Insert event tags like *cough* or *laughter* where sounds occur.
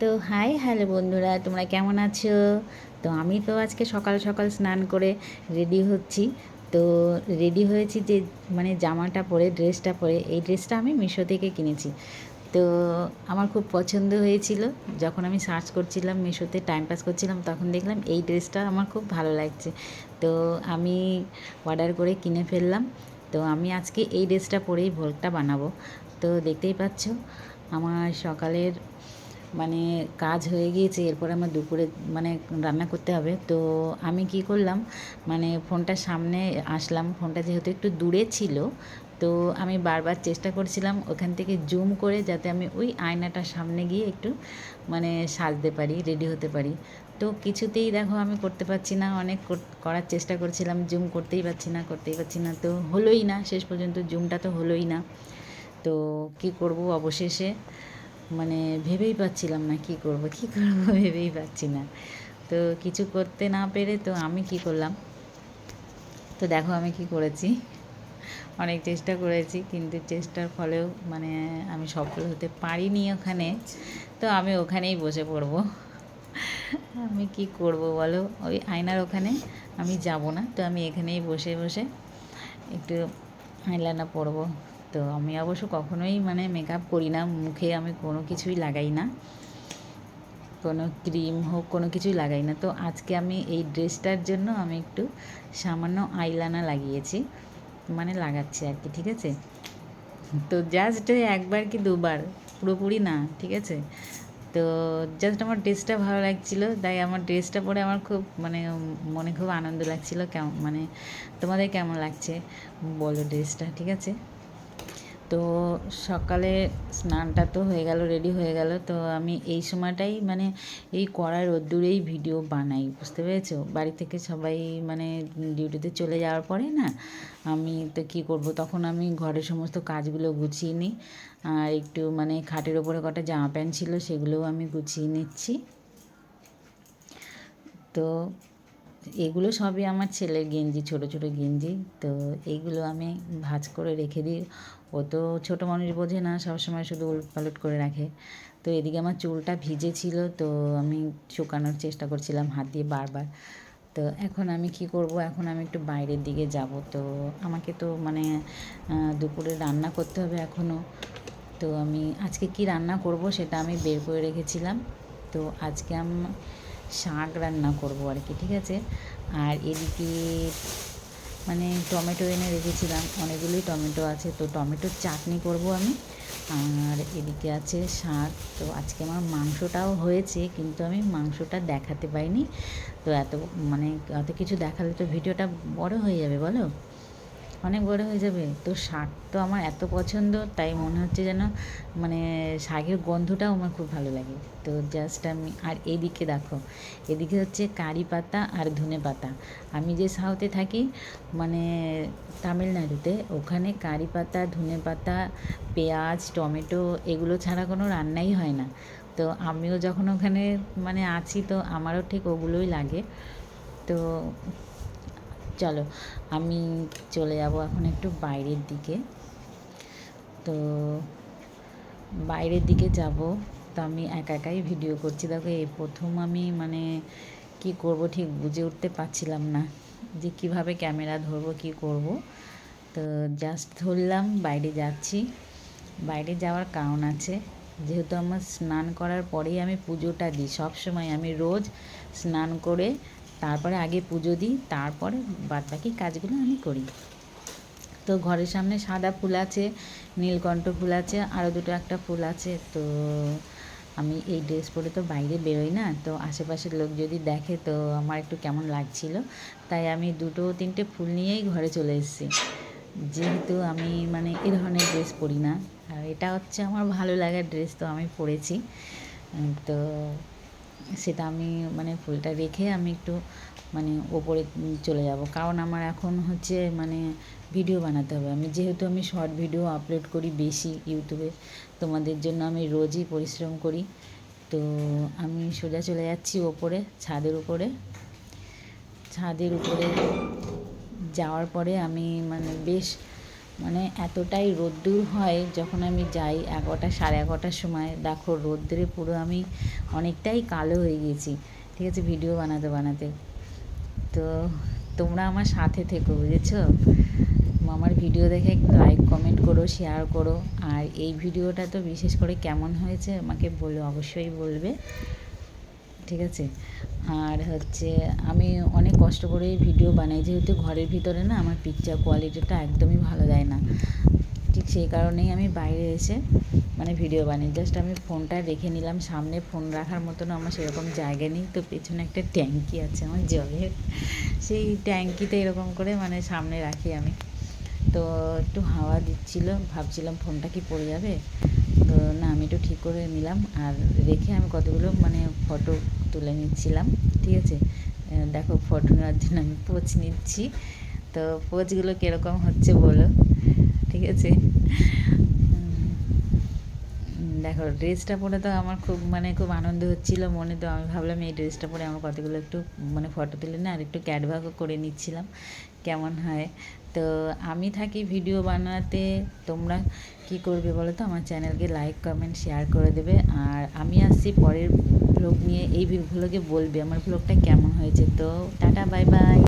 তো hi hello বন্ধুরা, তোমরা কেমন আছো? তো আমি তো আজকে সকাল সকাল স্নান করে রেডি হচ্ছি। তো রেডি হয়েছি যে মানে জামাটা পরে ড্রেসটা পরে, এই ড্রেসটা আমি মিশো থেকে কিনেছি। তো আমার খুব পছন্দ হয়েছিল। যখন আমি সার্চ করছিলাম, মিশোতে টাইম পাস করছিলাম, তখন দেখলাম এই ড্রেসটা আমার খুব ভালো লাগছে। তো আমি অর্ডার করে কিনে ফেললাম। তো আমি আজকে এই ড্রেসটা পরেই ভোগটা বানাবো। তো দেখতেই পাচ্ছ, আমার সকালের মানে কাজ হয়ে গিয়েছে, এরপর আমার দুপুরে মানে রান্না করতে হবে। তো আমি কি করলাম মানে ফোনটা সামনে আসলাম, ফোনটা যেহেতু একটু দূরে ছিল, তো আমি বারবার চেষ্টা করছিলাম ওখান থেকে জুম করে যাতে আমি ওই আয়নাটার সামনে গিয়ে একটু মানে সাজতে পারি, রেডি হতে পারি। তো কিছুতেই দেখো আমি করতে পারছি না, অনেক করার চেষ্টা করছিলাম, জুম করতেই পারছি না, করতেই পারছি না, তো হলোই না, শেষ পর্যন্ত জুমটা তো হলোই না। তো কি করব অবশেষে? মানে ভেবেই পাচ্ছিলাম না কি করব কি করব *laughs* ভেবেই পাচ্ছি না। তো কিছু করতে না পেরে তো আমি কি করলাম? তো দেখো আমি কি করেছি। অনেক চেষ্টা করেছি কিন্তু চেষ্টার ফলেও মানে আমি সফল হতে পারিনি ওখানে। তো আমি ওখানেই বসে পড়ব। আমি কি করব বলো? ওই আয়নার ওখানে আমি যাব না। তো আমি এখানেই বসে বসে একটু আইলানা পরবো। তো আমি অবশ্য কখনোই মানে মেকআপ করি না, মুখে আমি কোনো কিছুই লাগাই না। কোনো ক্রিম হোক, কোনো কিছুই লাগাই না। তো আজকে আমি এই ড্রেসটার জন্য আমি একটু সামান্য আইলানা লাগিয়েছি মানে লাগাচ্ছি আর কি, ঠিক আছে? তো জাস্ট একবার কি দুবার, পুরোপুরি না, ঠিক আছে? তো জাস্ট আমার ড্রেসটা ভালো লাগছিল, তাই আমার ড্রেসটা পরে আমার খুব মানে মনে খুব আনন্দ লাগছিল কেমন মানে তোমাদের কেমন লাগছে? বলো ড্রেসটা, ঠিক আছে? তো সকালে স্নানটা তো হয়ে গেল রেডি হয়ে গেল। তো আমি এই সময়টাই মানে এই কড়া রোদ্দুরেই ভিডিও বানাই, বুঝতে পেরেছ? বাড়ি থেকে সবাই মানে ডিউটিতে চলে যাওয়ার পরে না, আমি তো কী করব? তখন আমি ঘরের সমস্ত কাজগুলো গুছিয়ে নিই। আর একটু মানে খাটের ওপরে কটা জামা প্যান্ট ছিল সেগুলোও আমি গুছিয়ে নিচ্ছি। তো এগুলো সবই আমার ছেলের গেঞ্জি, ছোট ছোট গেঞ্জি। তো এইগুলো আমি ভাজ করে রেখে দিই। ও তো ছোটো মানুষ বোঝে না, সবসময় শুধু উলট পালট করে রাখে। তো এদিকে আমার চুলটা ভিজে ছিল, তো আমি শুকানোর চেষ্টা করছিলাম হাত দিয়ে বারবার। তো এখন আমি কি করব? এখন আমি একটু বাইরের দিকে যাব। তো আমাকে তো মানে দুপুরে রান্না করতে হবে এখনও তো আমি আজকে কি রান্না করব সেটা আমি বের করে রেখেছিলাম। তো আজকে আমি শাক রান্না করব আর কি, ঠিক আছে? আর এদিকে মানে টমেটো এনে রেখেছিলাম, অনেকগুলোই টমেটো আছে, তো টমেটোর চাটনি করব আমি। আর এদিকে আছে শাক, তো আজকে আমার মাংসটাও হয়েছে, কিন্তু আমি মাংসটা দেখাতে পাইনি। তো এত মানে এত কিছু দেখালে তো ভিডিওটা বড় হয়ে যাবে, বলো? অনেক বড় হয়ে যাবে। তো শাক তো আমার এত পছন্দ, তাই মনে হচ্ছে যেন মানে শাকের গন্ধটাও আমার খুব ভালো লাগে। তো জাস্ট আমি, আর এদিকে দেখো, এদিকে হচ্ছে কারি পাতা আর ধনে পাতা। আমি যে সাউথে থাকি মানে তামিলনাড়ুতে, ওখানে কারি পাতা, ধনে পাতা, পেঁয়াজ, টমেটো এগুলো ছাড়া কোনো রান্নাই হয় না। তো আমিও যখন ওখানে মানে আছি, তো আমারও ঠিক ওগুলোই লাগে। তো চলো, আমি চলে যাব এখন একটু বাইরের দিকে। তো বাইরের দিকে যাব, তো আমি একা একাই ভিডিও করছি। দেখো, এই প্রথম আমি মানে কি করব ঠিক বুঝে উঠতে পারছিলাম না যে কীভাবে ক্যামেরা ধরবো, কি করব। তো জাস্ট ধরলাম, বাইরে যাচ্ছি। বাইরে যাওয়ার কারণ আছে, যেহেতু আমার স্নান করার পরেই আমি পুজোটা দিই। সব সময় আমি রোজ স্নান করে তারপরে আগে পুজো দিই, তারপরে বাদ বাকি কাজগুলো আমি করি। তো ঘরের সামনে সাদা ফুল আছে, নীলকণ্ঠ ফুল আছে, আরও দুটো একটা ফুল আছে, তো আমি এই ড্রেস পরে তো বাইরে বেরোই না, তো আশেপাশের লোক যদি দেখে তো আমার একটু কেমন লাগছিল। তাই আমি দুটো তিনটে ফুল নিয়েই ঘরে চলে এসেছি। যেহেতু আমি মানে এ ধরনের ড্রেস পরি না, আর এটা হচ্ছে আমার ভালো লাগার ড্রেস তো আমি পরেছি। তো সেটা আমি মানে ফুলটা রেখে আমি একটু মানে ওপরে চলে যাব। কারণ আমার এখন হচ্ছে মানে ভিডিও বানাতে হবে। আমি যেহেতু আমি শর্ট ভিডিও আপলোড করি বেশি ইউটিউবে তোমাদের জন্য আমি রোজই পরিশ্রম করি। তো আমি সোজা চলে যাচ্ছি ওপরে, ছাদের উপরে। ছাদের উপরে যাওয়ার পরে আমি মানে বেশ মানে এতটাই রোদ্দুর হয় যখন আমি যাই এগারোটা, সাড়ে এগারোটার সময়। দেখো, রোদ্দুরে পুরো আমি অনেকটাই কালো হয়ে গেছি। ঠিক আছে? ভিডিও বানাতে বানাতে। তো তোমরা আমার সাথে থেকো, বুঝেছ? আমার ভিডিও দেখে একটু লাইক কমেন্ট করো শেয়ার করো। আর এই ভিডিওটা তো বিশেষ করে কেমন হয়েছে আমাকে বলো, অবশ্যই বলবে। ঠিক আছে? আর হচ্ছে আমি অনেক কষ্ট করে ভিডিও বানাই। যেহেতু ঘরের ভিতরে না আমার পিকচার কোয়ালিটিটা একদমই ভালো দেয় না। ঠিক সেই কারণেই আমি বাইরে এসে মানে ভিডিও বানাই। জাস্ট আমি ফোনটা রেখে নিলাম। সামনে ফোন রাখার মতন আমার সেরকম জায়গা নেই। তো পেছনে একটা ট্যাঙ্কি আছে আমার জলের। সেই ট্যাঙ্কিতে এরকম করে মানে সামনে রাখি আমি। তো একটু হাওয়া দিচ্ছিল। ভাবছিলাম ফোনটা কি পড়ে যাবে? তো না, আমি একটু ঠিক করে নিলাম। আর রেখে আমি কতগুলো মানে ফটো তুলে নিচ্ছিলাম, ঠিক আছে? দেখো ফটো নেওয়ার জন্য আমি পোজ নিচ্ছি। তো পোজগুলো কীরকম হচ্ছে বলো? ঠিক আছে? দেখো, ড্রেসটা পরে তো আমার খুব মানে খুব আনন্দ হচ্ছিল মনে। তো আমি ভাবলাম, এই ড্রেসটা পরে আমার কতগুলো একটু মানে ফটো তুলে না, আর একটু ক্যাটভাগও করে নিচ্ছিলাম। কেমন হয়? তো আমি থাকি ভিডিও বানাতে। তোমরা কি করবে বলো তো? আমার চ্যানেলকে লাইক কমেন্ট শেয়ার করে দেবে। আর আমি আসছি পরের ভ্লগ নিয়ে। এই ভ্লগে বলবে আমার ভ্লগটা কেমন হয়েছে তো? Tata bye bye